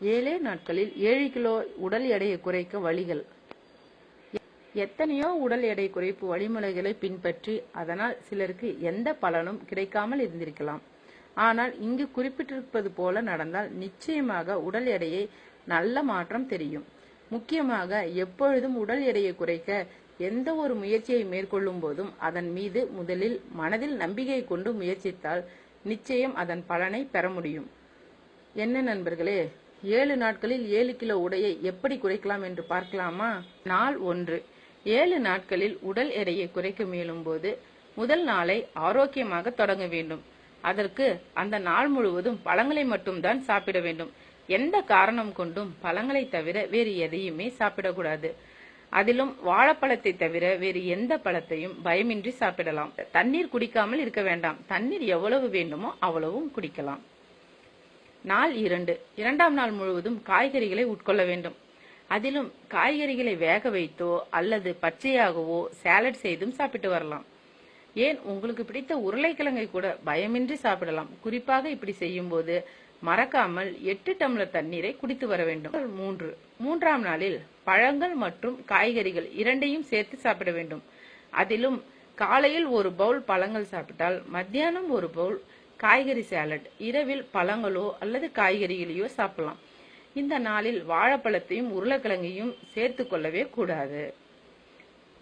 ஏழே நாட்களில் ஏழு கிலோ உடல் எடையை குறைக்க வழிகள். எத்தனையோ உடல் எடை குறைப்பு வழிமுறைகளை பின்பற்றி அதனால் சிலருக்கு எந்த பலனும் கிடைக்காமல் இருந்திருக்கலாம். ஆனால் இங்கு குறிப்பிட்டிருப்பது போல நடந்தால் நிச்சயமாக உடல் எடையை நல்ல மாற்றம் தெரியும். முக்கியமாக எப்பொழுதும் உடல் எடையை குறைக்க எந்த ஒரு முயற்சியை மேற்கொள்ளும் போதும் அதன் மீது முதலில் மனதில் நம்பிக்கை கொண்டு முயற்சித்தால் நிச்சயம் அதன் பலனை பெற முடியும். என்ன நண்பர்களே ஏழு நாட்களில் ஏழு கிலோ உடையை எப்படி குறைக்கலாம் என்று பார்க்கலாமா? நாள் ஒன்று. ஏழு நாட்களில் உடல் எடையை குறைக்க முயலும் போது முதல் நாளை ஆரோக்கியமாக தொடங்க வேண்டும். அதற்கு அந்த நாள் முழுவதும் பழங்களை மட்டும்தான் சாப்பிட வேண்டும். எந்த காரணம் கொண்டும் பழங்களை தவிர வேறு எதையுமே சாப்பிடக்கூடாது. அதிலும் வாழைப்பழத்தை தவிர வேறு எந்த பழத்தையும் பயமின்றி சாப்பிடலாம். தண்ணீர் குடிக்காமல் இருக்க வேண்டாம். தண்ணீர் எவ்வளவு வேண்டுமோ அவ்வளவும் குடிக்கலாம். நாள் இரண்டு. இரண்டாம் நாள் முழுவதும் காய்கறிகளை உட்கொள்ள வேண்டும். அதிலும் காய்கறிகளை வேக வைத்தோ அல்லது பச்சையாகவோ சாலட் செய்தும் சாப்பிட்டு வரலாம். ஏன்? உங்களுக்கு பிடித்த உருளைக்கிழங்கை கூட பயமின்றி சாப்பிடலாம். குறிப்பாக இப்படி செய்யும் போது மறக்காமல் எட்டு டம்ளர் தண்ணீரை குடித்து வர வேண்டும். மூன்று. மூன்றாம் நாளில் பழங்கள் மற்றும் காய்கறிகள் இரண்டையும் சேர்த்து சாப்பிட வேண்டும். அதிலும் காலையில் ஒரு பவுல் பழங்கள் சாப்பிட்டால் மத்தியானம் ஒரு பவுல் காய்கறி சாலட் இரவில் பழங்களோ அல்லது காய்கறிகளையோ சாப்பிடலாம். இந்த நாளில் வாழைப்பழத்தையும் உருளைக்கிழங்கையும் சேர்த்து கொள்ளவே கூடாது.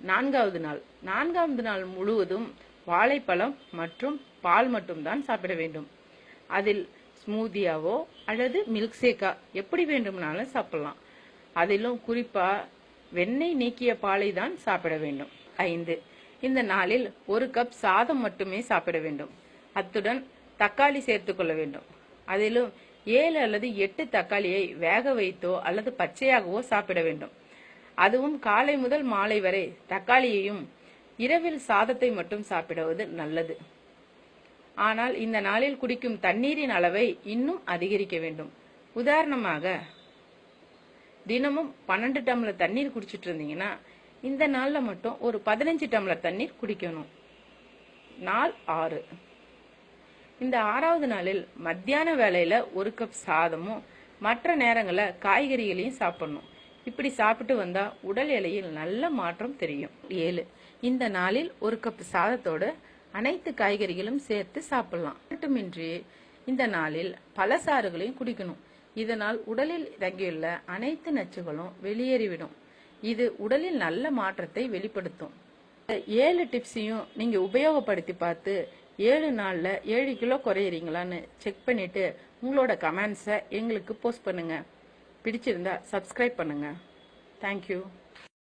நான்காவது நாள். நான்காவது நாள் முழுவதும் வாழைப்பழம் மற்றும் பால் மட்டும்தான் சாப்பிட வேண்டும். அதில் ஸ்மூதியாவோ அல்லது மில்க் ஷேக்கா எப்படி வேண்டும்னாலும் சாப்பிடலாம். அதிலும் குறிப்பா வெண்ணெய் நீக்கிய பாலை தான் சாப்பிட வேண்டும். ஐந்து. இந்த நாளில் ஒரு கப் சாதம் மட்டுமே சாப்பிட வேண்டும். அத்துடன் தக்காளி சேர்த்துக்கொள்ள வேண்டும். அதிலும் ஏழு அல்லது எட்டு தக்காளியை வேக வைத்தோ அல்லது பச்சையாகவோ சாப்பிட வேண்டும். அதுவும் காலை முதல் மாலை வரை தக்காளியையும் இரவில் சாதத்தை மட்டும் சாப்பிடுவது நல்லது. ஆனால் இந்த நாளில் குடிக்கும் தண்ணீரின் அளவை இன்னும் அதிகரிக்க வேண்டும். உதாரணமாக தினமும் பன்னெண்டு டம்ளர் தண்ணீர் குடிச்சிட்டு இருந்தீங்கன்னா இந்த நாளில் மட்டும் ஒரு பதினஞ்சு டம்ளர் தண்ணீர் குடிக்கணும். நாள் ஆறு. இந்த ஆறாவது நாளில் மத்தியான வேளையில ஒரு கப் சாதமும் மற்ற நேரங்களில் காய்கறிகளையும் சாப்பிடணும். இப்படி சாப்பிட்டு வந்தா உடல் எலையில் நல்ல மாற்றம் தெரியும். ஏழு. இந்த நாளில் ஒரு கப் சாதத்தோடு அனைத்து காய்கறிகளும் சேர்த்து சாப்பிடலாம். மட்டுமின்றி இந்த நாளில் பழசாறுகளையும் குடிக்கணும். இதனால் உடலில் தங்கியுள்ள அனைத்து நச்சுகளும் வெளியேறிவிடும். இது உடலில் நல்ல மாற்றத்தை வெளிப்படுத்தும். ஏழு டிப்ஸையும் நீங்க உபயோகப்படுத்தி பார்த்து ஏழு நாளில் ஏழு கிலோ குறையிறீங்களான்னு செக் பண்ணிவிட்டு உங்களோட கமெண்ட்ஸை எங்களுக்கு போஸ்ட் பண்ணுங்கள் பிடிச்சிருந்தா சப்ஸ்கிரைப் பண்ணுங்கள் தேங்க்யூ